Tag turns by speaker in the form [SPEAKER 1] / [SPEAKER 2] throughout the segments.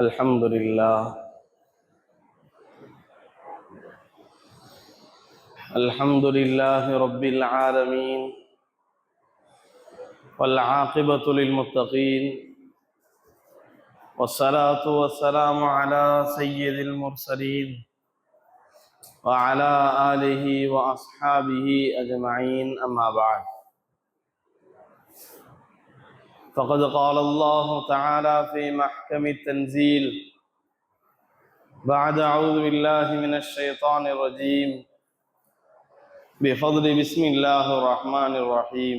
[SPEAKER 1] الحمد لله. الحمد لله رب العالمين. والعاقبة للمتقين. والصلاة والسلام على سيد المرسلين. وعلى آله وأصحابه أجمعين. أما بعد. فقد قال الله تعالى في محكم التنزيل بعد أعوذ بالله من الشيطان الرجيم. بفضل بسم الله الرحمن الرحيم.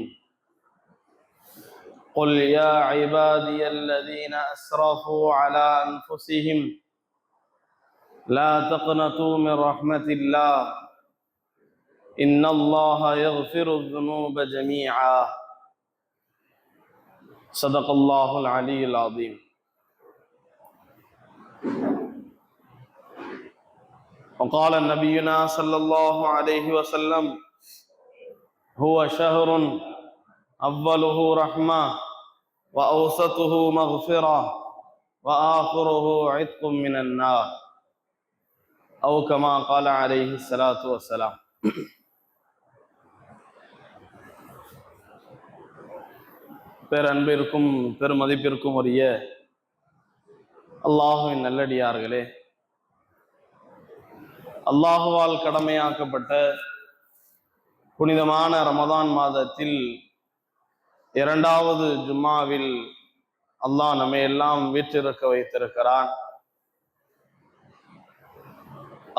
[SPEAKER 1] قل يا عبادي الذين أسرفوا على أنفسهم لا تقنطوا من رحمة الله. إن الله يغفر الذنوب جميعا. صدق الله العلي العظيم. وقال نبينا صلى الله عليه وسلم هو شهر أوله رحمة وأوسطه مغفرة وآخره عتق من النار. أو كما قال عليه الصلاة والسلام. பேரன்பிற்கும் பெருமதிப்பிற்கும் உரிய அல்லாஹுவின் நல்லடியார்களே. அல்லாஹுவால் கடமையாக்கப்பட்ட புனிதமான ரமதான் மாதத்தில் இரண்டாவது ஜும்மாவில் அல்லாஹ் நம்மை எல்லாம் வீற்றிருக்க வைத்திருக்கிறான்.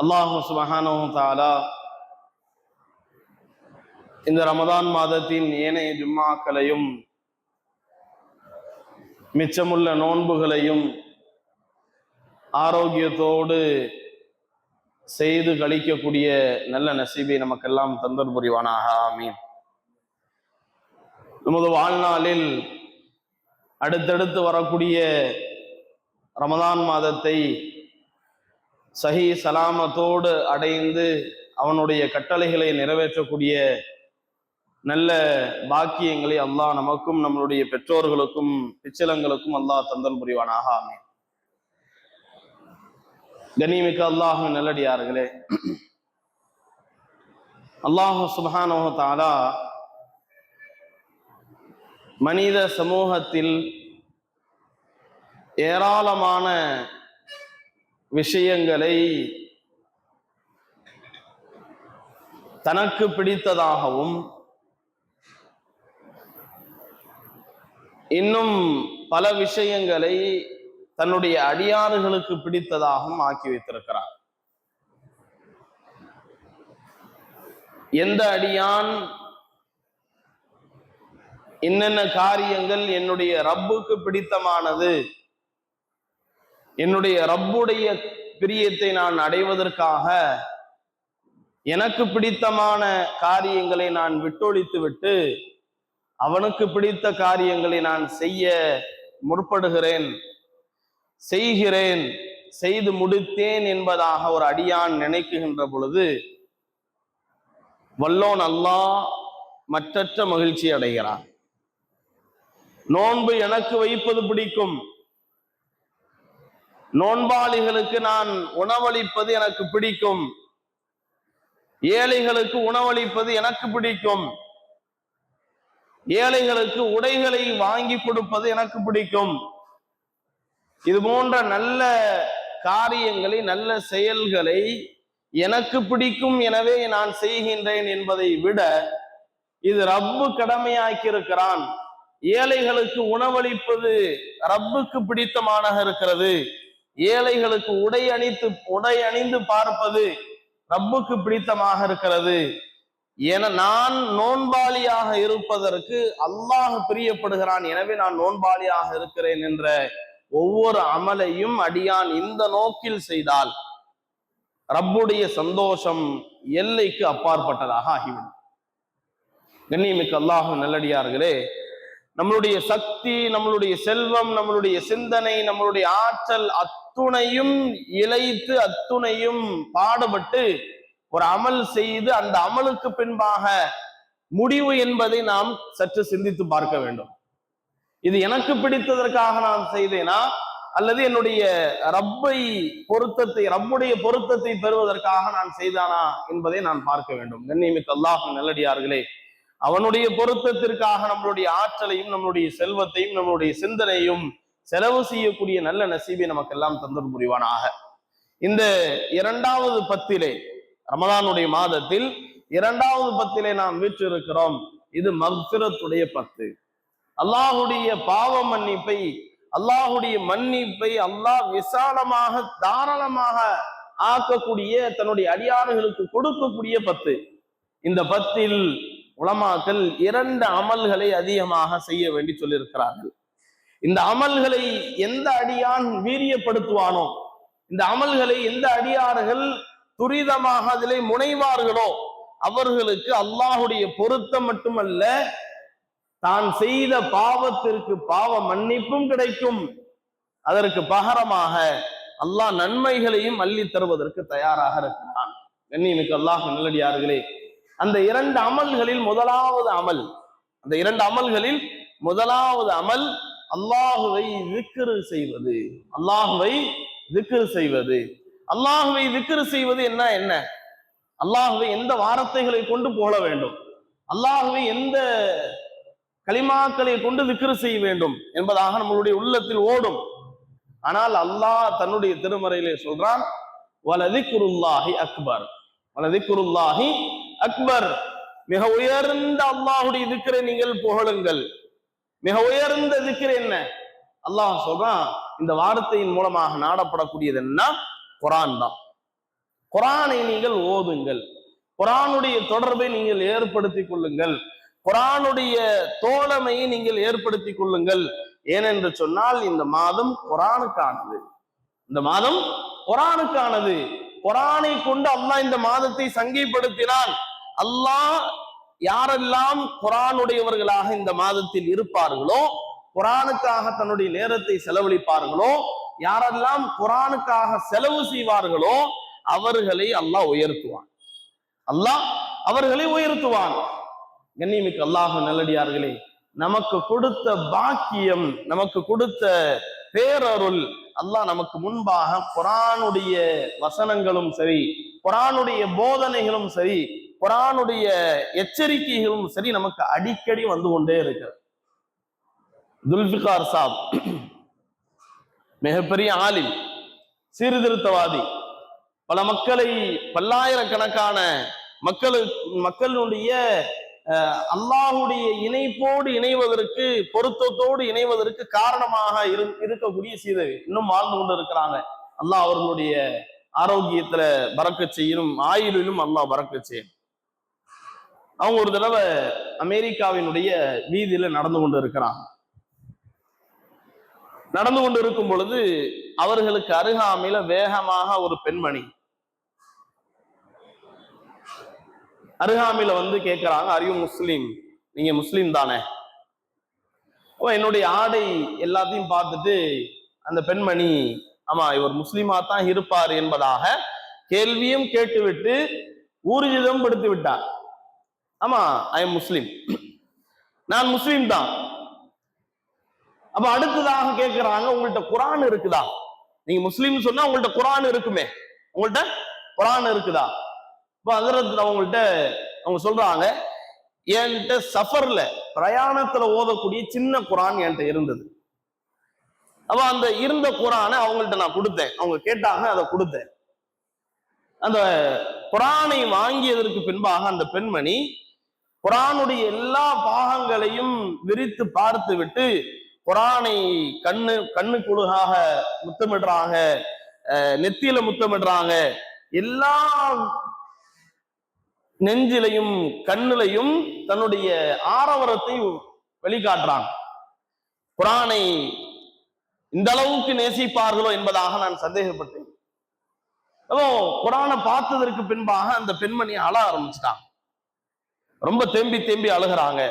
[SPEAKER 1] அல்லாஹு சுபஹானு தாலா இந்த ரமதான் மாதத்தின் ஏனைய ஜும்மாக்களையும் மிச்சமுள்ள நோன்புகளையும் ஆரோக்கியத்தோடு செய்து கழிக்கக்கூடிய நல்ல நசீபை நமக்கெல்லாம் தந்தர் புரிவானாக. ஆமீன். நமது வாழ்நாளில் அடுத்தடுத்து வரக்கூடிய ரமதான் மாதத்தை சஹி சலாமத்தோடு அடைந்து அவனுடைய கட்டளைகளை நிறைவேற்றக்கூடிய நல்ல பாக்கியங்களை அல்லாஹ் நமக்கும் நம்மளுடைய பெற்றோர்களுக்கும் பிச்சலங்களுக்கும் அல்லாஹ் தந்தல் புரிவானாக ஆமீன். கனிமிக்க அல்லாஹ் நல்லடியார்களே அல்லாஹு சுபானோ தாலா மனித சமூகத்தில் ஏராளமான விஷயங்களை தனக்கு பிடித்ததாகவும் இன்னும் பல விஷயங்களை தன்னுடைய அடியாறுகளுக்கு பிடித்ததாகவும் ஆக்கி வைத்திருக்கிறார். எந்த அடியான் என்னென்ன காரியங்கள் என்னுடைய ரப்புக்கு பிடித்தமானது என்னுடைய ரப்புடைய பிரியத்தை நான் அடைவதற்காக எனக்கு பிடித்தமான காரியங்களை நான் விட்டொழித்து விட்டு அவனுக்கு பிடித்த காரியங்களை நான் செய்ய முற்படுகிறேன் செய்கிறேன் செய்து முடித்தேன் என்பதாக ஒரு அடியான் நினைக்குகின்ற பொழுது வல்லோன் அல்லாஹ் மற்றற்ற மகிழ்ச்சி அடைகிறான். நோன்பு எனக்கு வைப்பது பிடிக்கும். நோன்பாளிகளுக்கு நான் உணவளிப்பது எனக்கு பிடிக்கும். ஏழைகளுக்கு உணவளிப்பது எனக்கு பிடிக்கும். ஏழைகளுக்கு உடைகளை வாங்கி கொடுப்பது எனக்கு பிடிக்கும். இது போன்ற நல்ல காரியங்களை நல்ல செயல்களை எனக்கு பிடிக்கும் எனவே நான் செய்கின்றேன் என்பதை விட இது ரப்பு கடமையாக்கி இருக்கிறான் ஏழைகளுக்கு உணவளிப்பது ரப்புக்கு பிடித்தமாக இருக்கிறது. ஏழைகளுக்கு உடை அணித்து உடை அணிந்து பார்ப்பது ரப்புக்கு பிடித்தமாக இருக்கிறது. என நான் நோன்பாளியாக இருப்பதற்கு அல்லாஹ் பிரியப்படுகிறான். எனவே நான் நோன்பாளியாக இருக்கிறேன் என்ற ஒவ்வொரு அமலையும் அடியான் இந்த நோக்கில் செய்தால் ரப்புடைய சந்தோஷம் எல்லைக்கு அப்பாற்பட்டதாக ஆகிவிடும். கண்ணியமிக்கு அல்லாஹ் நல்லடியார்களே நம்மளுடைய சக்தி நம்மளுடைய செல்வம் நம்மளுடைய சிந்தனை நம்மளுடைய ஆற்றல் அத்துணையும் இழைத்து அத்துணையும் பாடுபட்டு ஒரு அமல் செய்து அந்த அமலுக்கு பின்பாக முடிவு என்பதை நாம் சற்று சிந்தித்து பார்க்க வேண்டும். இது எனக்கு பிடித்ததற்காக நான் செய்தேனா? அல்லது என்னுடைய ரப்பை பொருத்தத்தை ரப்புடைய பொருத்தத்தை பெறுவதற்காக நான் செய்தானா என்பதை நான் பார்க்க வேண்டும். கண்ணியமிக்க அல்லாஹும் நல்லடியார்களே அவனுடைய பொருத்தத்திற்காக நம்மளுடைய ஆற்றலையும் நம்மளுடைய செல்வத்தையும் நம்மளுடைய சிந்தனையும் செலவு செய்யக்கூடிய நல்ல நசீபை நமக்கெல்லாம் தந்தர் புரிவானாக. இந்த இரண்டாவது பத்திலே ரமதானுடைய மாதத்தில் இரண்டாவது பத்திலே நாம் வீற்றிருக்கிறோம். இது மக்பிரத்துடைய பத்து. அல்லாஹுடைய பாவ மன்னிப்பை அல்லாஹுடைய மன்னிப்பை அல்லாஹ் விசாலமாக தாராளமாக ஆக்கக்கூடிய தன்னுடைய அடியாறுகளுக்கு கொடுக்கக்கூடிய பத்து. இந்த பத்தில் உலமாக்கள் இரண்டு அமல்களை அதிகமாக செய்ய வேண்டி சொல்லியிருக்கிறார்கள். இந்த அமல்களை எந்த அடியான் வீரியப்படுத்துவானோ இந்த அமல்களை எந்த அடியார்கள் துரிதமாக அதிலே முனைவார்களோ அவர்களுக்கு அல்லாஹுடைய பொருத்தம் மட்டுமல்ல தான் செய்த பாவத்திற்கு பாவ மன்னிப்பும் கிடைக்கும். அதற்கு பகரமாக அல்லாஹ் நன்மைகளையும் அள்ளி தருவதற்கு தயாராக இருக்கிறான். கண்ணியமிக்கு அல்லாஹ் நல்லடியார்களே அந்த இரண்டு அமல்களில் முதலாவது அமல் அந்த இரண்டு அமல்களில் முதலாவது அமல் அல்லாஹுவை விக்கிரு செய்வது. அல்லாஹுவை விக்கிரு செய்வது. அல்லாஹுவை விக்கிரு செய்வது என்ன என்ன? அல்லாஹுவை எந்த வார்த்தைகளை கொண்டு போக வேண்டும்? அல்லாஹுவை எந்த களிமாக்களை கொண்டு விக்கிரு செய்ய வேண்டும் என்பதாக நம்மளுடைய உள்ளத்தில் ஓடும். ஆனால் அல்லாஹ் தன்னுடைய திருமறையிலே சொல்றான் வலதிக்குருல்லாஹி அக்பர். வலதிக்குருல்லாஹி அக்பர். மிக உயர்ந்த அல்லாஹுடைய திக்கரை நீங்கள் புகழுங்கள். மிக உயர்ந்த திக்கர் என்ன? அல்லாஹ் சொல்றான் இந்த வார்த்தையின் மூலமாக நாடப்படக்கூடியது என்ன? குரான் தான். குரானை நீங்கள் ஓதுங்கள். குரானுடைய தொடர்பை நீங்கள் ஏற்படுத்திக் கொள்ளுங்கள். குரானுடைய தோழமையை நீங்கள் ஏற்படுத்திக் கொள்ளுங்கள். ஏனென்று சொன்னால் இந்த மாதம் குரானுக்கானது. இந்த மாதம் குரானுக்கானது. குரானை கொண்டு அல்லாஹ் இந்த மாதத்தை சங்கைப்படுத்தினான் அல்லாஹ் யாரெல்லாம் குரானுடையவர்களாக இந்த மாதத்தில் இருப்பார்களோ குரானுக்காக தன்னுடைய நேரத்தை செலவழிப்பார்களோ யாரெல்லாம் குரானுக்காக செலவு செய்வார்களோ அவர்களை அல்லாஹ் உயர்த்துவான். அல்லாஹ் அவர்களை உயர்த்துவான். கண்ணியமிக்கு அல்லாஹ் நல்லடியார்களே நமக்கு கொடுத்த பாக்கியம் நமக்கு கொடுத்த பேரருள் அல்லாஹ் நமக்கு முன்பாக குரானுடைய வசனங்களும் சரி குரானுடைய போதனைகளும் சரி குரானுடைய எச்சரிக்கைகளும் சரி நமக்கு அடிக்கடி வந்து கொண்டே இருக்கு துல்பிகார் சாப் மிகப்பெரிய ஆலிம் சீர்திருத்தவாதி. பல மக்களை பல்லாயிரக்கணக்கான மக்களு மக்களுடைய அல்லாஹுடைய இணைப்போடு இணைவதற்கு பொருத்தத்தோடு இணைவதற்கு காரணமாக இரு இருக்கக்கூடிய சீதை இன்னும் வாழ்ந்து கொண்டு இருக்கிறாங்க அல்லாஹ் அவர்களுடைய ஆரோக்கியத்துல பறக்க செய்யணும் ஆயுளிலும் அல்லாஹ் பறக்க செய்யும். அவங்க ஒரு தடவை அமெரிக்காவினுடைய வீதியில நடந்து கொண்டு இருக்கிறாங்க நடந்து கொண்டு இருக்கும் பொழுது அவர்களுக்கு அருகாமையில வேகமாக ஒரு பெண்மணி. அருகாமையில வந்து கேட்கிறாங்க அரியு முஸ்லீம் நீங்க முஸ்லீம் தானே? ஓ என்னுடைய ஆடை எல்லாத்தையும் பார்த்துட்டு அந்த பெண்மணி ஆமா இவர் முஸ்லீமா தான் இருப்பார் என்பதாக கேள்வியும் கேட்டுவிட்டு ஊர்ஜிதம் படுத்து விட்டார் ஆமா ஐ எம் முஸ்லீம் நான் முஸ்லீம் தான். அப்ப அடுத்ததாக கேட்கிறாங்க உங்கள்ட்ட குரான் இருக்குதா? நீங்க முஸ்லீம் சொன்னா உங்கள்ட்ட குரான் இருக்குமே. உங்கள்ட்ட குரான் இருக்குதா? இப்போ அதிரத்துல அவங்கள்ட்ட அவங்க சொல்றாங்க என்கிட்ட சஃபர்ல பிரயாணத்துல ஓதக்கூடிய சின்ன குரான் என்கிட்ட இருந்தது. அப்ப அந்த இருந்த குரானை அவங்கள்ட்ட நான் கொடுத்தேன். அவங்க கேட்டாங்க அதை கொடுத்தேன். அந்த குரானை வாங்கியதற்கு பின்பாக அந்த பெண்மணி குரானுடைய எல்லா பாகங்களையும் விரித்து பார்த்து விட்டு குரானை கண்ணு கண்ணு குழுகாக முத்தமிடுறாங்க நெத்தியில முத்தமிடுறாங்க. எல்லா நெஞ்சிலையும் கண்ணிலையும் தன்னுடைய ஆரவரத்தை வெளிக்காட்டுறாங்க. குரானை இந்த அளவுக்கு நேசிப்பார்களோ என்பதாக நான் சந்தேகப்பட்டேன். அப்போ குரானை பார்த்ததற்கு பின்பாக அந்த பெண்மணி அழ ஆரம்பிச்சிட்டான் ரொம்ப தேம்பி தேம்பி அழுகிறாங்க.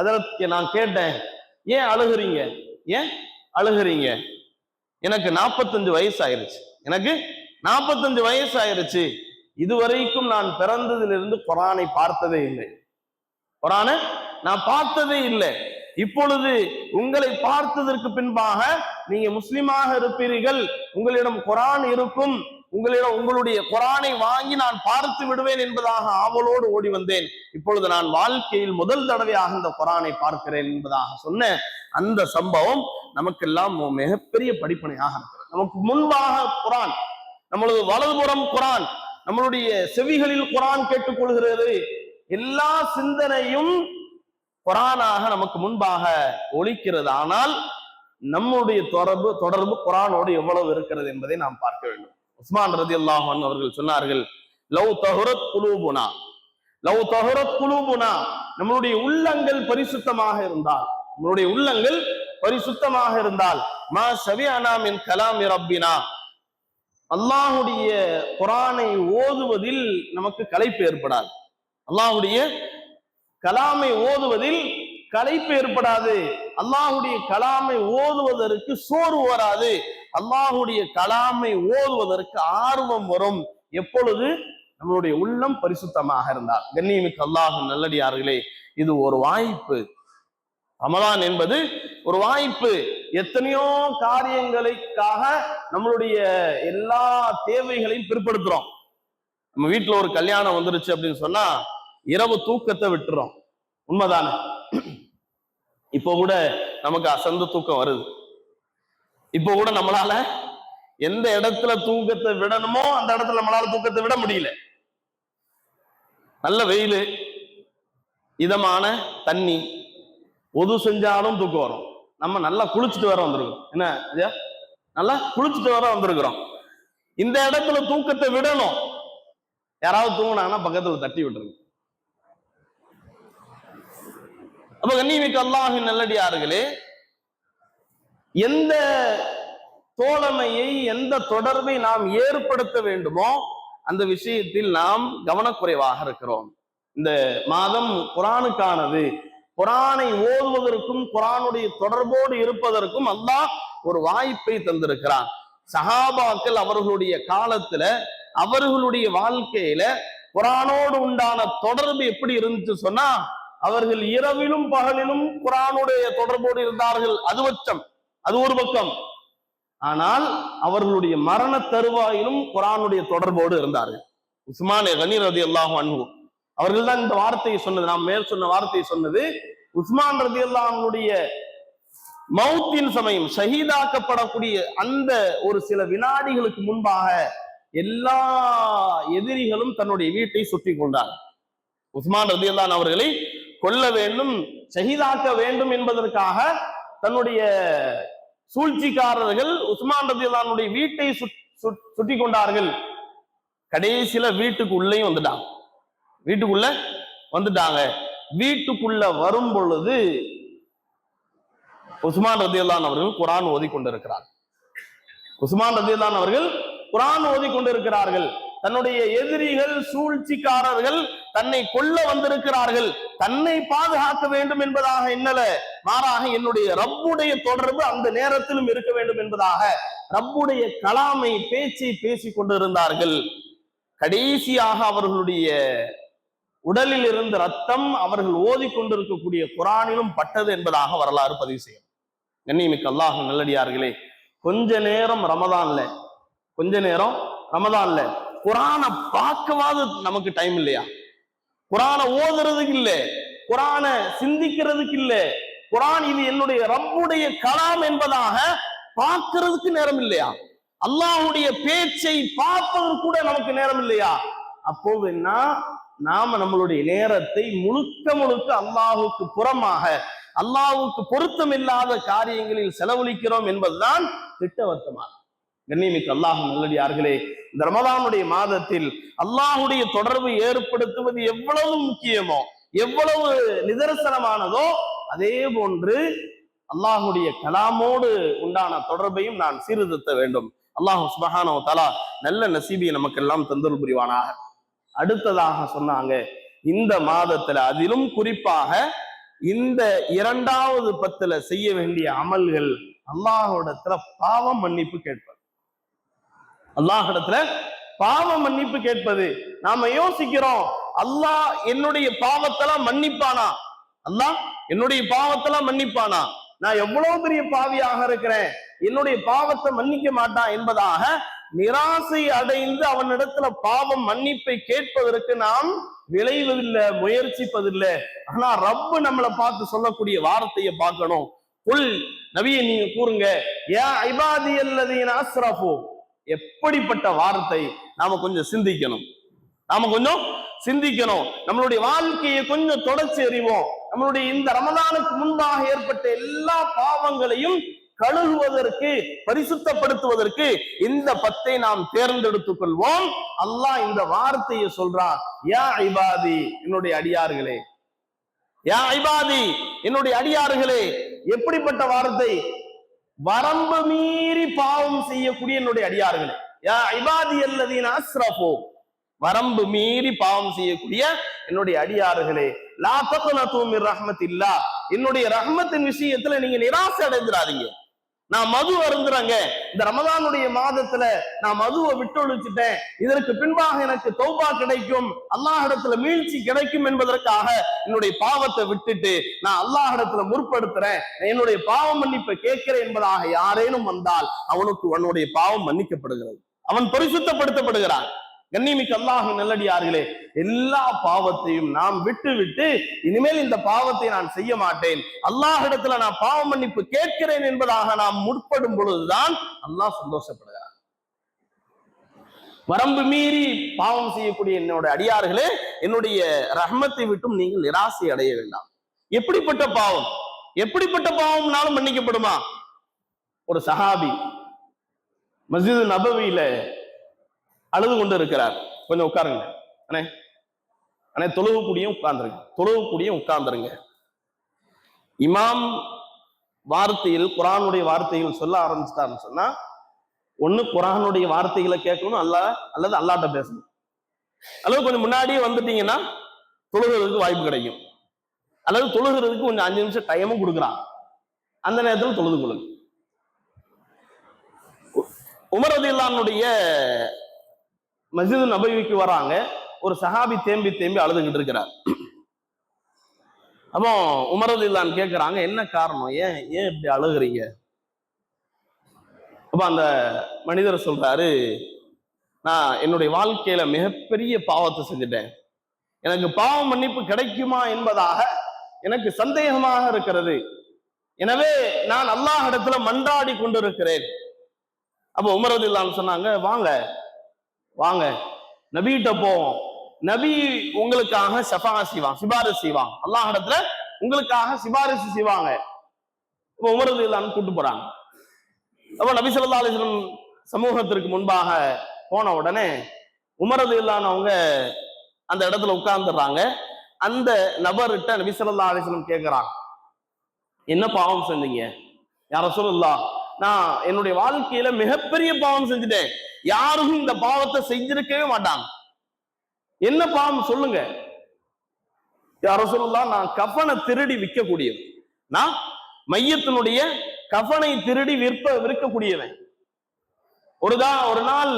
[SPEAKER 1] அதற்கு நான் கேட்டேன் ஏன் அழுகுறீங்க? ஏன் அழுகுறீங்க? எனக்கு நாற்பத்தஞ்சு வயசு ஆயிருச்சு எனக்கு நாற்பத்தஞ்சு வயசு ஆயிருச்சு இதுவரைக்கும் நான் பிறந்ததிலிருந்து குரானை பார்த்ததே இல்லை. குரானை நான் பார்த்ததே இல்லை. இப்பொழுது உங்களை பார்த்ததற்கு பின்பாக நீங்க முஸ்லிமாக இருப்பீர்கள். உங்களிடம் குரான் இருக்கும். உங்களிடம் உங்களுடைய குரானை வாங்கி நான் பார்த்து விடுவேன் என்பதாக ஆவலோடு ஓடி வந்தேன். இப்பொழுது நான் வாழ்க்கையில் முதல் தடவையாக இந்த குரானை பார்க்கிறேன் என்பதாக சொன்ன அந்த சம்பவம் நமக்கெல்லாம் மிகப்பெரிய படிப்பனையாக இருக்கிறது. நமக்கு முன்பாக குரான் நம்மளது வலதுபுறம் குரான் நம்மளுடைய செவிகளில் குரான் கேட்டுக்கொள்கிறது. எல்லா சிந்தனையும் குரானாக நமக்கு முன்பாக ஒலிக்கிறது. ஆனால் நம்முடைய தொடர்பு தொடர்பு குரானோடு எவ்வளவு இருக்கிறது என்பதை நாம் பார்க்க வேண்டும். உஸ்மான் ரதி அல்லாஹன் அவர்கள் சொன்னார்கள் லவ் தஹுரத் குலூபுனா. லவ் தஹுரத் குலூபுனா நம்மளுடைய உள்ளங்கள் பரிசுத்தமாக இருந்தால் நம்மளுடைய உள்ளங்கள் பரிசுத்தமாக இருந்தால் மா சவி அனாமின் கலாம் ரப்பினா. அல்லாஹுடைய குரானை ஓதுவதில் நமக்கு களைப்பு ஏற்படாது. அல்லாஹுடைய கலாமை ஓதுவதில் களைப்பு ஏற்படாது. அல்லாஹுடைய கலாமை ஓதுவதற்கு சோர்வு வராது. அல்லாஹுடைய கலாமை ஓதுவதற்கு ஆர்வம் வரும். எப்பொழுது? நம்மளுடைய உள்ளம் பரிசுத்தமாக இருந்தால். கண்ணியமிக்கு அல்லாஹ் நல்லடியார்களே இது ஒரு வாய்ப்பு. ரமலான் என்பது ஒரு வாய்ப்பு. எத்தனையோ காரியங்களுக்காக நம்மளுடைய எல்லா தேவைகளையும் பிற்படுத்துறோம். நம்ம வீட்டுல ஒரு கல்யாணம் வந்துருச்சு அப்படின்னு சொன்னா இரவு தூக்கத்தை விட்டுறோம். உண்மைதானே? இப்போ கூட நமக்கு அசந்த தூக்கம் வருது. இப்போ கூட நம்மளால எந்த இடத்துல தூக்கத்தை விடணுமோ அந்த இடத்துல நம்மளால தூக்கத்தை விட முடியல. நல்ல வெயில் இதமான தண்ணி ஒது செஞ்சாலும் தூக்கம் வரும். நம்ம நல்லா குளிச்சுட்டு வர வந்திருக்கோம். என்ன ஐயா? நல்லா குளிச்சுட்டு வர வந்திருக்கிறோம். இந்த இடத்துல தூக்கத்தை விடணும். யாராவது தூங்கினாங்கன்னா பக்கத்துல தட்டி விட்டுருங்க. அப்ப கண்ணியமிக்க அல்லாஹின் நல்லடியார்களே எந்த தோழமையை எந்த தொடர்பை நாம் ஏற்படுத்த வேண்டுமோ அந்த விஷயத்தில் நாம் கவனக்குறைவாக இருக்கிறோம். இந்த மாதம் குரானுக்கானது. குரானை ஓதுவதற்கும் குரானுடைய தொடர்போடு இருப்பதற்கும் அல்லாஹ் ஒரு வாய்ப்பை தந்திருக்கிறான். சஹாபாக்கள் அவர்களுடைய காலத்துல அவர்களுடைய வாழ்க்கையில குரானோடு உண்டான தொடர்பு எப்படி இருந்துச்சு சொன்னா அவர்கள் இரவிலும் பகலிலும் குரானுடைய தொடர்போடு இருந்தார்கள். அது பட்சம் அது ஒரு பக்கம். ஆனால் அவர்களுடைய மரண தருவாயிலும் குரானுடைய தொடர்போடு இருந்தார்கள். உஸ்மானே கனீர் ரதி அல்லாஹும் அன்பு அவர்கள் தான் இந்த வார்த்தையை சொன்னது நாம் மேல் சொன்ன வார்த்தையை சொன்னது. உஸ்மான் ரதி அல்லாஹனுடைய மௌத்தின் சமயம் ஷஹீதாக்கப்படக்கூடிய அந்த ஒரு சில வினாடிகளுக்கு முன்பாக எல்லா எதிரிகளும் தன்னுடைய வீட்டை சுற்றி கொண்டார் உஸ்மான் ரதி அல்லான் அவர்களை கொல்ல வேண்டும் ஷஹீதாக்க வேண்டும் என்பதற்காக தன்னுடைய சூழ்ச்சிக்காரர்கள் உஸ்மான் ரதி வீட்டை சுட்டி கொண்டார்கள். கடைசியில வீட்டுக்கு உள்ளேயும் வந்துட்டாங்க. வீட்டுக்குள்ள வந்துட்டாங்க. வீட்டுக்குள்ள வரும் பொழுது உஸ்மான் ரதியுல்லான் அவர்கள் குரான் ஓதி கொண்டிருக்கிறார். உஸ்மான் ரதியுல்லான் அவர்கள் குரான் ஓதி கொண்டிருக்கிறார்கள். தன்னுடைய எதிரிகள் சூழ்ச்சிக்காரர்கள் தன்னை கொல்ல வந்திருக்கிறார்கள். தன்னை பாதுகாக்க வேண்டும் என்பதாக என்னல மாறாக என்னுடைய ரப்புடைய தொடர்பு அந்த நேரத்திலும் இருக்க வேண்டும் என்பதாக ரப்புடைய கலாமை பேச்சை பேசிக் கொண்டிருந்தார்கள். கடைசியாக அவர்களுடைய உடலில் இருந்த ரத்தம் அவர்கள் ஓதிக்கொண்டிருக்கக்கூடிய குரானிலும் பட்டது என்பதாக வரலாறு பதிவு செய்யும். கண்ணியமிக்க அல்லாஹ் நல்லடியார்களே கொஞ்ச நேரம் ரமதான்ல கொஞ்ச நேரம் ரமதான்ல குரானை பார்க்கவாது நமக்கு டைம் இல்லையா? குரானை ஓதுறதுக்கு இல்ல குரானை சிந்திக்கிறதுக்கு இல்ல. குரான் இது என்னுடைய ரப்புடைய கலாம் என்பதாக பார்க்கறதுக்கு நேரம் இல்லையா? அல்லாஹுடைய பேச்சை பார்ப்பதற்கு கூட நமக்கு நேரம் இல்லையா? அப்போ என்ன நாம நம்மளுடைய நேரத்தை முழுக்க முழுக்க அல்லாஹுக்கு புறமாக அல்லாஹுக்கு பொருத்தம் இல்லாத காரியங்களில் செலவழிக்கிறோம் என்பதுதான் திட்டவர்த்தமாக கண்ணியமிக்க அல்லாஹ் நல்லடியார்களே இந்த ரமதானுடைய மாதத்தில் அல்லாஹுடைய தொடர்பு ஏற்படுத்துவது எவ்வளவு முக்கியமோ எவ்வளவு நிதர்சனமானதோ அதே போன்று அல்லாஹுடைய கலாமோடு உண்டான தொடர்பையும் நான் சீர்திருத்த வேண்டும். அல்லாஹு சுபஹானோ தலா நல்ல நசீபியை நமக்கெல்லாம் தந்தல் புரிவானாக. அடுத்ததாக சொன்னாங்க இந்த மாதத்துல அதிலும் குறிப்பாக இந்த இரண்டாவது பத்துல செய்ய வேண்டிய அமல்கள் அல்லாஹோடத்துல பாவம் மன்னிப்பு கேட்பது. அல்லாஹிடத்துல பாவ மன்னிப்பு கேட்பது. நாம யோசிக்கிறோம் அல்லாஹ் என்னுடைய பாவத்தெல்லாம் மன்னிப்பானா? அல்லாஹ் என்னுடைய பாவத்தெல்லாம் மன்னிப்பானா? நான் எவ்வளவு பெரிய பாவியாக இருக்கிறேன்? என்னுடைய பாவத்தை மன்னிக்க மாட்டான் என்பதாக நிராசை அடைந்து அவனிடத்துல பாவம் மன்னிப்பை கேட்பதற்கு நாம் விளைவதில்லை முயற்சிப்பதில்லை. ஆனா ரப்பு நம்மளை பார்த்து சொல்லக்கூடிய வார்த்தையை பார்க்கணும். புல் நபியை நீங்க கூறுங்க ஏன் ஐபாதி அல்லது அஸ்ரஃபு எப்படிப்பட்ட வார்த்தை நாம கொஞ்சம் சிந்திக்கணும். நாம கொஞ்சம் சிந்திக்கணும். நம்மளுடைய வாழ்க்கையை கொஞ்சம் தொடர்ச்சி அறிவோம். நம்மளுடைய இந்த ரமதானுக்கு முன்பாக ஏற்பட்ட எல்லா பாவங்களையும் கழுகுவதற்கு பரிசுத்தப்படுத்துவதற்கு இந்த பத்தை நாம் தேர்ந்தெடுத்துக் கொள்வோம். அல்லாஹ் இந்த வார்த்தையை சொல்றான். யா ஐபாதி என்னுடைய அடியார்களே. யா ஐபாதி என்னுடைய அடியார்களே. எப்படிப்பட்ட வார்த்தை? வரம்பு மீறி பாவம் செய்யக்கூடிய என்னுடைய அடியார்களே. யா ஐபாதி அல்லதீன அஸ்ரஃபோ. வரம்பு மீறி பாவம் செய்யக்கூடிய என்னுடைய அடியார்களே. லா தக்னது மிர் ரஹ்மத்தில்லா. என்னுடைய ரஹ்மத்தின் விஷயத்துல நீங்க நிராசை அடைந்துடாதீங்க. நான் மது அருந்துறேங்க. இந்த ரமதானுடைய மாதத்துல நான் மதுவை விட்டொழிச்சிட்டேன் இதற்கு பின்பாக எனக்கு தௌபா கிடைக்கும். அல்லாஹிடத்துல மீழ்ச்சி கிடைக்கும் என்பதற்காக என்னுடைய பாவத்தை விட்டுட்டு நான் அல்லாஹிடத்துல முற்படுத்துறேன். என்னுடைய பாவம் மன்னிப்பை கேட்கிறேன் என்பதாக யாரேனும் வந்தால் அவனுக்கு அவனுடைய பாவம் மன்னிக்கப்படுகிறது. அவன் பரிசுத்தப்படுத்தப்படுகிறான். கண்ணிமிக்கு அல்லாஹ் நல்லடியார்களே எல்லா பாவத்தையும் நாம் விட்டு விட்டு இனிமேல் இந்த பாவத்தை நான் செய்ய மாட்டேன். அல்லாஹிடத்துல நான் பாவ மன்னிப்பு கேட்கிறேன் என்பதாக நாம் முற்படும் பொழுதுதான் அல்லாஹ் சந்தோஷப்படுகிறார். வரம்பு மீறி பாவம் செய்யக்கூடிய என்னோட அடியார்களே என்னுடைய ரஹ்மத்தை விட்டும் நீங்கள் நிராசை அடைய வேண்டாம். எப்படிப்பட்ட பாவம்? எப்படிப்பட்ட பாவம்னாலும் மன்னிக்கப்படுமா? ஒரு சஹாபி மஸ்ஜிது நபவியில அழுது கொண்டு இருக்கிறார். கொஞ்சம் உட்காருங்க. அண்ணே அண்ணே தொழுகக்கூடியும் உட்கார்ந்துருங்க. தொழுகக்கூடியும் உட்கார்ந்துருங்க. இமாம் வார்த்தையில் குரானுடைய வார்த்தைகள் சொல்ல ஆரம்பிச்சிட்டாருன்னு சொன்னா ஒண்ணு குரானுடைய வார்த்தைகளை கேட்கணும் அல்ல அல்லது அல்லாட்ட பேசணும். அல்லது கொஞ்சம் முன்னாடியே வந்துட்டீங்கன்னா தொழுகிறதுக்கு வாய்ப்பு கிடைக்கும். அல்லது தொழுகிறதுக்கு கொஞ்சம் அஞ்சு நிமிஷம் டைமும் கொடுக்குறான் அந்த நேரத்தில் தொழுது கொள்ளுங்க. உமரதில்லானுடைய மஸ்ஜிது நபவிக்கு வராங்க ஒரு சஹாபி தேம்பி தேம்பி அழுதுகிட்டு இருக்கிறார். அப்போ உமரது இல்லான்னு கேட்குறாங்க என்ன காரணம்? ஏன் ஏன் இப்படி அழுகுறீங்க? அப்போ அந்த மனிதர் சொல்றாரு நான் என்னுடைய வாழ்க்கையில மிகப்பெரிய பாவத்தை செஞ்சுட்டேன். எனக்கு பாவ மன்னிப்பு கிடைக்குமா என்பதாக எனக்கு சந்தேகமாக இருக்கிறது. எனவே நான் அல்லாஹ் இடத்துல மன்றாடி கொண்டிருக்கிறேன். அப்போ உமரது இல்லான்னு சொன்னாங்க வாங்க வாங்க. நபிகிட்ட போவோம். நபி உங்களுக்காக சஃபா செய்வான் சிபாரிசு செய்வான். அல்லாஹ் இடத்துல உங்களுக்காக சிபாரிசு செய்வாங்க. இப்ப உமரது இல்லான்னு கூட்டு போறாங்க. அப்ப நபி சொல்லா அலிஸ்லம் சமூகத்திற்கு முன்பாக போன உடனே உமரது இல்லான்னு அவங்க அந்த இடத்துல உட்கார்ந்துடுறாங்க. அந்த நபர்கிட்ட நபி சொல்லா அலிஸ்லம் கேட்கிறாங்க என்ன பாவம் செஞ்சீங்க? யார சொல்லலாம் நான் என்னுடைய வாழ்க்கையில மிகப்பெரிய பாவம் செஞ்சுட்டேன். யாரும் இந்த பாவத்தை செஞ்சிருக்கவே மாட்டாங்க. என்ன பாவம் சொல்லுங்க? யாரோ சொல்லலாம் நான் கஃனை திருடி விற்கக்கூடியவன். நான் மையத்தினுடைய கஃனை திருடி விற்ப விற்கக்கூடியவன். ஒரு தான் ஒரு நாள்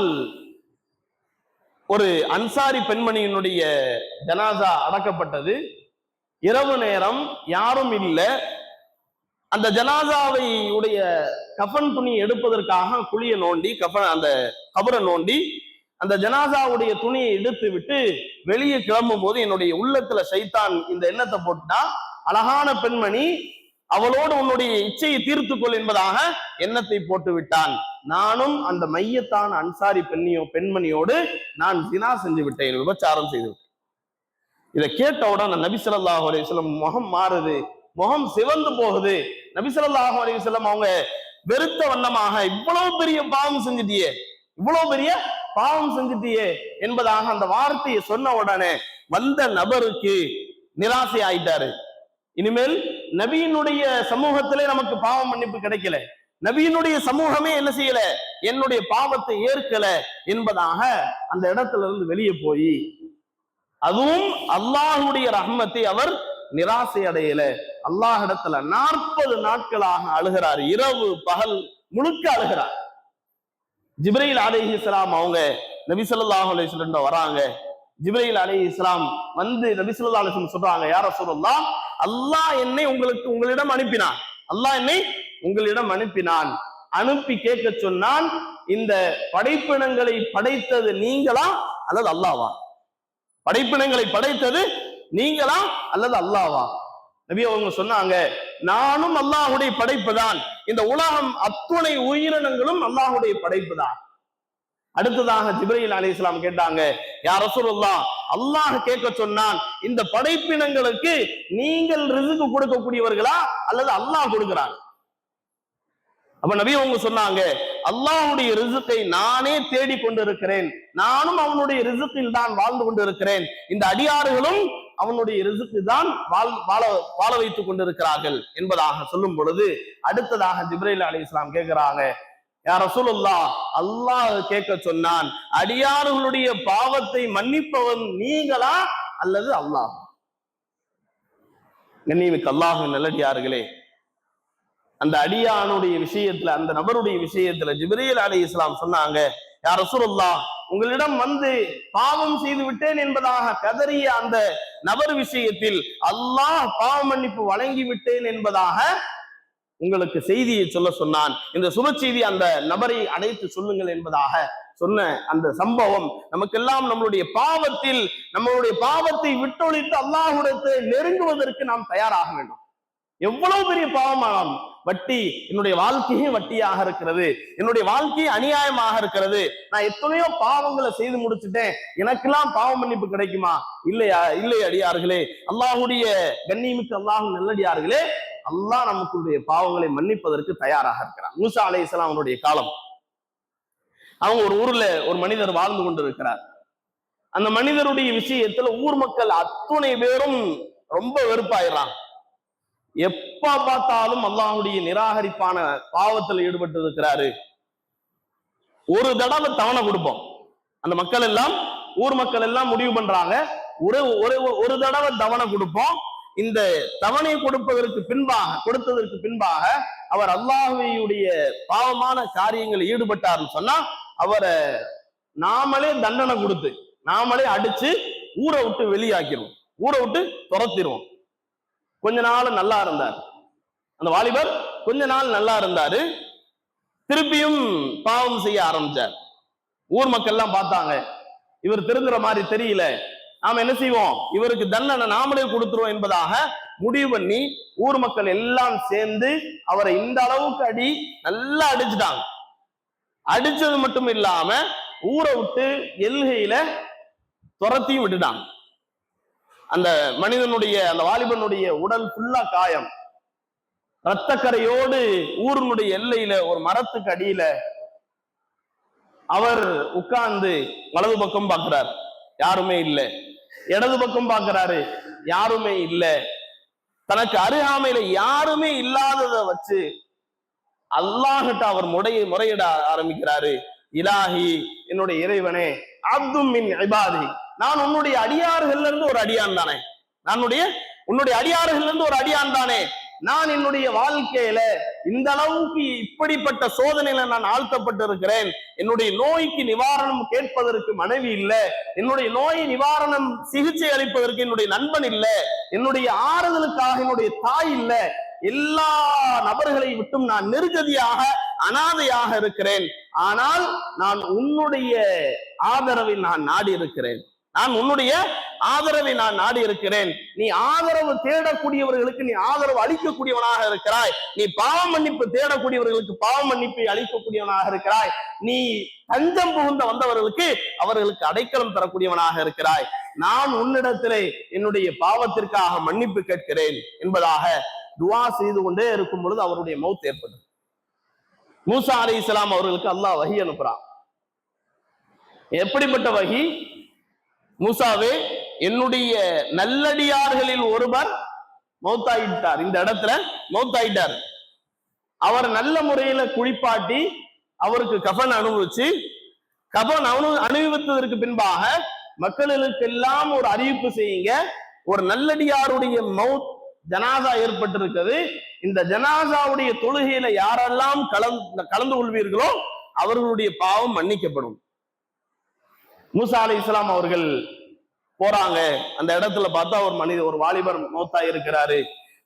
[SPEAKER 1] ஒரு அன்சாரி பெண்மணியினுடைய ஜனாசா அடக்கப்பட்டது. இரவு நேரம் யாரும் இல்லை. அந்த ஜனாசாவை உடைய கஃன் துணி எடுப்பதற்காக குழியை நோண்டி கஃன் அந்த கபரை நோண்டி அந்த ஜனாசாவுடைய துணியை எடுத்து விட்டு வெளியே கிளம்பும் போது என்னுடைய உள்ளத்துல சைத்தான் இந்த எண்ணத்தை போட்டுட்டா அழகான பெண்மணி அவளோடு உன்னுடைய இச்சையை தீர்த்துக்கொள் என்பதாக எண்ணத்தை போட்டு விட்டான் நானும் அந்த மையத்தான் அன்சாரி பெண்ணியோ பெண்மணியோடு நான் ஜினா செஞ்சு விட்டேன் விபச்சாரம் செய்து விட்டேன். இதை கேட்டவுடன் அந்த ஸல்லல்லாஹு அலைஹி முகம் மாறுது முகம் சிவந்து போகுது. நபி ஸல்லல்லாஹு அவங்க வெறுத்த வண்ணமாக இவ்வளவு பெரிய பாவம் செஞ்சிட்டியே இவ்வளவு பெரிய பாவம் செஞ்சிட்டியே என்பதாக அந்த வார்த்தையை சொன்ன உடனே வந்த நபருக்கு நிராசை ஆயிட்டாரு இனிமேல் நபியினுடைய சமூகத்திலே நமக்கு பாவம் மன்னிப்பு கிடைக்கல. நபியினுடைய சமூகமே என்ன செய்யல? என்னுடைய பாவத்தை ஏற்கல என்பதாக அந்த இடத்துல இருந்து வெளியே போய் அதுவும் அல்லாஹுடைய ரஹ்மத்தை அவர் நிராசை அடையல. அல்லாஹ் இடத்துல நாற்பது நாட்களாக அழுகிறார். இரவு பகல் முழுக்க அழுகிறார். ஜிப்ரையில் அலைஹி இஸ்லாம் அவங்க நபிசல்லாஹ் ஸல்லல்லாஹு வராங்க. ஜிப்ரையில் அலைஹி இஸ்லாம் வந்து நபிசல்லா அலிஸ்லம் சொல்றாங்க யார சொல்லலாம் அல்லாஹ் என்னை உங்களுக்கு உங்களிடம் அனுப்பினான். அல்லாஹ் என்னை உங்களிடம் அனுப்பினான். அனுப்பி கேட்க சொன்னான் இந்த படைப்பினங்களை படைத்தது நீங்களா அல்லது அல்லாவா படைப்பினங்களை படைத்தது நீங்களா அல்லது அல்லாவா நபி அவங்க சொன்னாங்க நானும் அல்லாஹுடைய படைப்பு தான் இந்த உலகம் அத்துணை உயிரினங்களும் அல்லாஹுடைய படைப்பு தான் அடுத்ததாக ஜிப்ரஹில் அலி இஸ்லாம் கேட்டாங்க யார் ரசூலுல்லாஹ் அல்லாஹ் கேட்க சொன்னான் இந்த படைப்பினங்களுக்கு நீங்கள் ரிசுக்கு கொடுக்கக்கூடியவர்களா அல்லது அல்லாஹ் கொடுக்கிறான்? அப்ப நபி அவங்க சொன்னாங்க அல்லாஹுடைய ரிசுக்கை நானே தேடி கொண்டிருக்கிறேன் நானும் அவனுடைய ரிசுக்கில் தான் வாழ்ந்து கொண்டிருக்கிறேன். இந்த அடியாறுகளும் அவனுடைய ரிசுக்கு தான் வாழ் வாழ வாழ வைத்துக் கொண்டிருக்கிறார்கள் என்பதாக சொல்லும் பொழுது அடுத்ததாக ஜிப்ரீல் அலி இஸ்லாம் கேட்கிறாங்க யார் ரசூலுல்லா அல்லாஹ் கேட்க சொன்னான் அடியாறுகளுடைய பாவத்தை மன்னிப்பவன் நீங்களா அல்லது அல்லாஹ்? கண்ணியமிக்கு அல்லாஹ் நல்லடியார்களே அந்த அடியானுடைய விஷயத்துல அந்த நபருடைய விஷயத்துல ஜிப்ரீல் அலி இஸ்லாம் சொன்னாங்க யார் ரசூலுல்லா உங்களிடம் வந்து பாவம் செய்து விட்டேன் என்பதாக கதறிய அந்த நபர் விஷயத்தில் அல்லாஹ் பாவ மன்னிப்பு வழங்கி விட்டேன் என்பதாக உங்களுக்கு செய்தியை சொல்ல சொன்னான். இந்த சுப செய்தி அந்த நபரை அழைத்து சொல்லுங்கள் என்பதாக சொன்ன அந்த சம்பவம் நமக்கெல்லாம் நம்மளுடைய பாவத்தில் நம்மளுடைய பாவத்தை விட்டொழித்து அல்லாஹுடத்தை நெருங்குவதற்கு நாம் தயாராக வேண்டும். எவ்வளவு பெரிய பாவமானாலும் வட்டி என்னுடைய வாழ்க்கையே வட்டியாக இருக்கிறது. என்னுடைய வாழ்க்கையே அநியாயமாக இருக்கிறது. நான் எத்தனையோ பாவங்களை செய்து முடிச்சுட்டேன். எனக்கெல்லாம் பாவ மன்னிப்பு கிடைக்குமா? இல்லையா? இல்லை அடியார்களே. அல்லாஹுடைய கண்ணியமிக்கு அல்லாஹும் நல்லடியார்களே. அல்லாஹ் நமக்குடைய பாவங்களை மன்னிப்பதற்கு தயாராக இருக்கிறான். மூசா அலை அவனுடைய காலம். அவங்க ஒரு ஊர்ல ஒரு மனிதர் வாழ்ந்து கொண்டிருக்கிறார். அந்த மனிதருடைய விஷயத்துல ஊர் மக்கள் அத்துணை பேரும் ரொம்ப வெறுப்பாயிடுறாங்க. எப்ப பார்த்தாலும் அல்லாஹுடைய நிராகரிப்பான பாவத்தில் ஈடுபட்டு இருக்கிறாரு ஒரு தடவை தவணை கொடுப்போம். அந்த மக்கள் எல்லாம் ஊர் மக்கள் எல்லாம் முடிவு பண்றாங்க. ஒரு ஒரு ஒரு தடவை தவணை கொடுப்போம். இந்த தவணை கொடுப்பதற்கு பின்பாக கொடுத்ததற்கு பின்பாக அவர் அல்லாஹுடைய பாவமான காரியங்களில் ஈடுபட்டார்னு சொன்னா அவரை நாமளே தண்டனை கொடுத்து நாமளே அடிச்சு ஊரை விட்டு வெளியாக்கிடுவோம். ஊரை விட்டு துரத்திடுவோம். கொஞ்ச நாள் நல்லா இருந்தார். அந்த வாலிபர் கொஞ்ச நாள் நல்லா இருந்தாரு. திருப்பியும் பாவம் செய்ய ஆரம்பிச்சார். ஊர் மக்கள் எல்லாம் பார்த்தாங்க. இவர் திருந்துற மாதிரி தெரியல. நாம என்ன செய்வோம்? இவருக்கு தண்டனை நாமளே கொடுத்துருவோம் என்பதாக முடிவு பண்ணி ஊர் மக்கள் எல்லாம் சேர்ந்து அவரை இந்த அளவுக்கு அடி நல்லா அடிச்சுட்டாங்க. அடிச்சது மட்டும் இல்லாம ஊரை விட்டு எல்கையில துரத்தியும் விட்டுட்டாங்க. அந்த மனிதனுடைய அந்த வாலிபனுடைய உடல் ஃபுல்லா காயம். இரத்தக்கரையோடு ஊரினுடைய எல்லையில ஒரு மரத்துக்கு அடியில அவர் உட்கார்ந்து வலது பக்கம் பார்க்கிறார். யாருமே இல்லை. இடது பக்கம் பார்க்கிறாரு. யாருமே இல்லை. தனக்கு அருகாமையில யாருமே இல்லாததை வச்சு அல்லாஹிட்ட அவர் முடைய முறையிட ஆரம்பிக்கிறாரு. இலாஹி என்னுடைய இறைவனே அப்தும் மின் நான் உன்னுடைய அடியாறுகள்ல இருந்து ஒரு அடியான் தானே? நானுடைய உன்னுடைய அடியாறுகள்ல இருந்து ஒரு அடியான் தானே? நான் என்னுடைய வாழ்க்கையில இந்த அளவுக்கு இப்படிப்பட்ட சோதனையில நான் ஆழ்த்தப்பட்டு இருக்கிறேன் என்னுடைய நோய்க்கு நிவாரணம் கேட்பதற்கு மனைவி இல்ல. என்னுடைய நோய் நிவாரணம் சிகிச்சை அளிப்பதற்கு என்னுடைய நண்பன் இல்லை. என்னுடைய ஆறுதலுக்காக என்னுடைய தாய் இல்ல. எல்லா நபர்களை விட்டும் நான் நெருகதியாக அனாதையாக இருக்கிறேன். ஆனால் நான் உன்னுடைய ஆதரவை நான் நாடி இருக்கிறேன் நான் உன்னுடைய ஆதரவை நான் நாடி இருக்கிறேன் நீ ஆதரவு தேடக்கூடியவர்களுக்கு நீ ஆதரவு அளிக்கக்கூடியவனாக இருக்கிறாய். நீ பாவ மன்னிப்பு தேடக்கூடியவர்களுக்கு பாவ மன்னிப்பை அளிக்கக்கூடியவனாக இருக்கிறாய். நீ தஞ்சம் புகுந்த வந்தவர்களுக்கு அவர்களுக்கு அடைக்கலம் தரக்கூடியவனாக இருக்கிறாய். நான் உன்னிடத்திலே என்னுடைய பாவத்திற்காக மன்னிப்பு கேட்கிறேன் என்பதாக துவா செய்து கொண்டே இருக்கும் பொழுது அவருடைய மௌத் ஏற்படும் மூசா அலி இஸ்லாம் அவர்களுக்கு அல்லாஹ் வகி அனுப்புறான். எப்படிப்பட்ட வகி? மூசாவே என்னுடைய நல்லடியார்களில் ஒருவர் மௌத்தாயிட்டார். இந்த இடத்துல மௌத்தாயிட்டார். அவர் நல்ல முறையில குளிப்பாட்டி அவருக்கு கபன் அனுபவிச்சு கபன் அனு அனுபவித்ததற்கு பின்பாக மக்களுக்கெல்லாம் ஒரு அறிவிப்பு செய்யுங்க. ஒரு நல்லடியாருடைய மவுத் ஜனாதா ஏற்பட்டிருக்கிறது. இந்த ஜனாதாவுடைய தொழுகையில யாரெல்லாம் கலந்து கலந்து கொள்வீர்களோ அவர்களுடைய பாவம் மன்னிக்கப்படும். மூசா அலி இஸ்லாம் அவர்கள் போறாங்க. அந்த இடத்துல பார்த்தா ஒரு மனித ஒரு வாலிபர் மௌத்தா இருக்கிறாரு.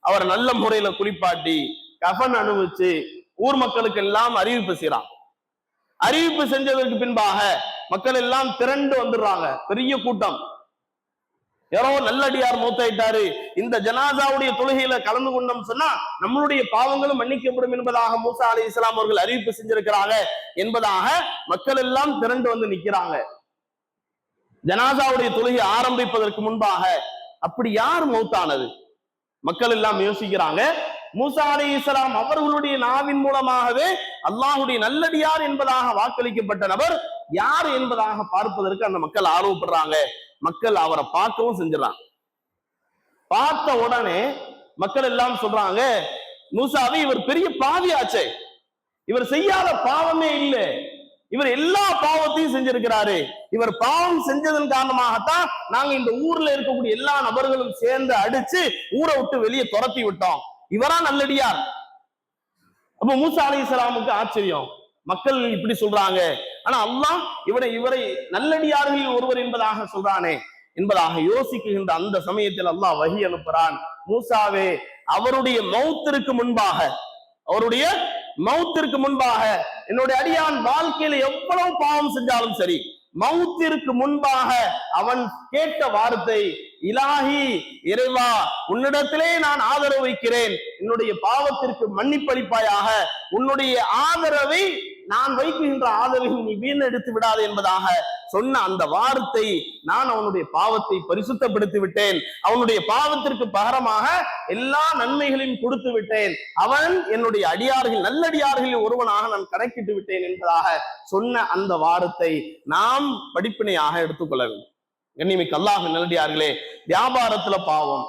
[SPEAKER 1] அவர் நல்ல முறையில குளிப்பாட்டி கஃபன் அனுபவிச்சு ஊர் மக்களுக்கு எல்லாம் அறிவிப்பு செய்யறான் அறிவிப்பு செஞ்சதற்கு பின்பாக மக்கள் எல்லாம் திரண்டு வந்துடுறாங்க. பெரிய கூட்டம். யாரோ நல்லடியார் மூத்தாயிட்டாரு. இந்த ஜனாதாவுடைய தொழுகையில கலந்து கொண்டோம் சொன்னா நம்மளுடைய பாவங்களும் மன்னிக்கப்படும் என்பதாக மூசா அலி இஸ்லாம் அவர்கள் அறிவிப்பு செஞ்சிருக்கிறாங்க என்பதாக மக்கள் எல்லாம் திரண்டு வந்து நிக்கிறாங்க. ஜனாசாவுடைய தொழுகை ஆரம்பிப்பதற்கு முன்பாக அப்படி யார் மௌத்தானது? மக்கள் எல்லாம் யோசிக்கிறாங்க. மூசா அலி இஸ்லாம் அவர்களுடைய நாவின் மூலமாகவே அல்லாஹுடைய நல்லடியார் என்பதாக வாக்களிக்கப்பட்ட நபர் யார் என்பதாக பார்ப்பதற்கு அந்த மக்கள் ஆர்வப்படுறாங்க. மக்கள் அவரை பார்க்கவும் செஞ்சிடறாங்க. பார்த்த உடனே மக்கள் எல்லாம் சொல்றாங்க மூசாவே இவர் பெரிய பாவியாச்சே. இவர் செய்யாத பாவமே இல்லை. இவர் எல்லா பாவத்தையும் செஞ்சிருக்கிறாரு. இவர் பாவம் செஞ்சதன் காரணமாகத்தான் நாங்க இந்த ஊர்ல இருக்கக்கூடிய எல்லா நபர்களும் சேர்ந்து அடிச்சு ஊரை விட்டு வெளியே துரத்தி விட்டோம். இவரா நல்லடியார். அப்ப மூசா அலி இஸ்லாமுக்கு ஆச்சரியம். மக்கள் இப்படி சொல்றாங்க. ஆனா அல்லாஹ் இவரை இவரை நல்லடியார்களில் ஒருவர் என்பதாக சொல்றானே. என்பதாக யோசிக்குகின்ற அந்த சமயத்தில் அல்லாஹ் வகி அனுப்புறான். மூசாவே அவருடைய மௌத்திற்கு முன்பாக அவருடைய மௌத்திற்கு முன்பாக என்னுடைய அடியான் வாழ்க்கையில எவ்வளவு பாவம் செஞ்சாலும் சரி மௌத்திற்கு முன்பாக அவன் கேட்ட வார்த்தை இலாஹி இறைவா உன்னிடத்திலே நான் ஆதரவு வைக்கிறேன். என்னுடைய பாவத்திற்கு மன்னிப்பளிப்பாயாக. உன்னுடைய ஆதரவை நான் வைக்குகின்ற ஆதரவை நீ வீணெடுத்து விடாது என்பதாக சொன்ன அந்த வார்த்தை நான் அவனுடைய பாவத்தை பரிசுத்தப்படுத்தி விட்டேன் அவனுடைய பாவத்திற்கு பகரமாக எல்லா நன்மைகளையும் கொடுத்து விட்டேன் அவன் என்னுடைய அடியார்கள் நல்லடியார்களில் ஒருவனாக நான் கணக்கிட்டு விட்டேன் என்பதாக சொன்ன அந்த வார்த்தை நாம் படிப்பினையாக எடுத்துக்கொள்ள வேண்டும். கண்ணிமிக்கு அல்லாஹ் நல்லடியார்களே வியாபாரத்துல பாவம்.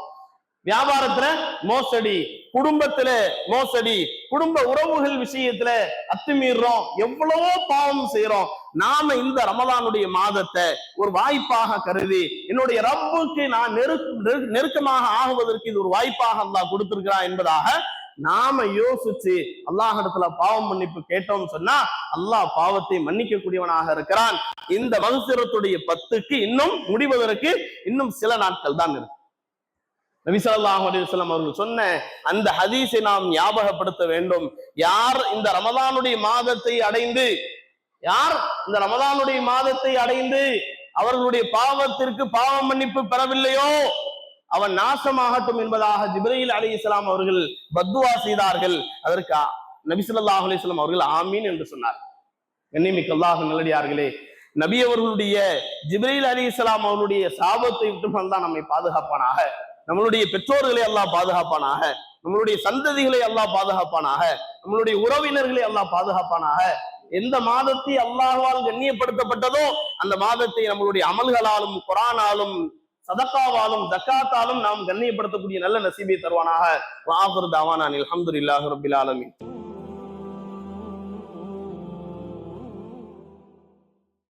[SPEAKER 1] வியாபாரத்துல மோசடி குடும்பத்துல மோசடி குடும்ப உறவுகள் விஷயத்துல அத்துமீறோம் எவ்வளவோ பாவம் செய்யறோம் நாம இந்த ரமலானுடைய மாதத்தை ஒரு வாய்ப்பாக கருதி என்னுடைய ரப்புக்கு நான் நெருக் நெருக்கமாக ஆகுவதற்கு இது ஒரு வாய்ப்பாக அல்லாஹ் கொடுத்திருக்கிறா என்பதாக நாம யோசிச்சு அல்லாஹிடத்துல பாவம் மன்னிப்பு கேட்டோம் சொன்னா அல்லாஹ் பாவத்தை மன்னிக்க கூடியவனாக இருக்கிறான். இந்த மகசிரத்துடைய பத்துக்கு இன்னும் முடிவதற்கு இன்னும் சில நாட்கள் தான் இருக்கு. நபிசல்லாஹ் ஸல்லல்லாஹு அவர்கள் சொன்ன அந்த ஹதீஸை நாம் ஞாபகப்படுத்த வேண்டும். யார் இந்த ரமதானுடைய மாதத்தை அடைந்து யார் இந்த ரமதானுடைய மாதத்தை அடைந்து அவர்களுடைய பாவத்திற்கு பாவ மன்னிப்பு பெறவில்லையோ அவன் நாசமாகட்டும் என்பதாக ஜிப்ரீல் அலி இஸ்லாம் அவர்கள் பத்துவா செய்தார்கள். அதற்கு ஆ- அலிஸ்லாம் அவர்கள் ஆமீன் என்று சொன்னார். கண்ணிமிக்க அல்லாஹ் நல்லடியார்களே நபி அவர்களுடைய ஜிப்ரீல் அலி இஸ்லாம் அவர்களுடைய சாபத்தை விட்டு தான் நம்மை பாதுகாப்பானாக. நம்மளுடைய பெற்றோர்களை எல்லாம் பாதுகாப்பானாக. நம்மளுடைய சந்ததிகளை எல்லாம் பாதுகாப்பானாக. நம்மளுடைய உறவினர்களை எல்லாம் பாதுகாப்பானாக. எந்த மாதத்தை அல்லாஹால் கண்ணியப்படுத்தப்பட்டதோ அந்த மாதத்தை நம்மளுடைய அமல்களாலும் குரானாலும் சதக்காவாலும் தக்காத்தாலும் நாம் கண்ணியப்படுத்தக்கூடிய நல்ல நசீபை தருவானாக. வாஃபர் தாவானான் அல்ஹம்துலில்லாஹி ரபில் ஆலமின்.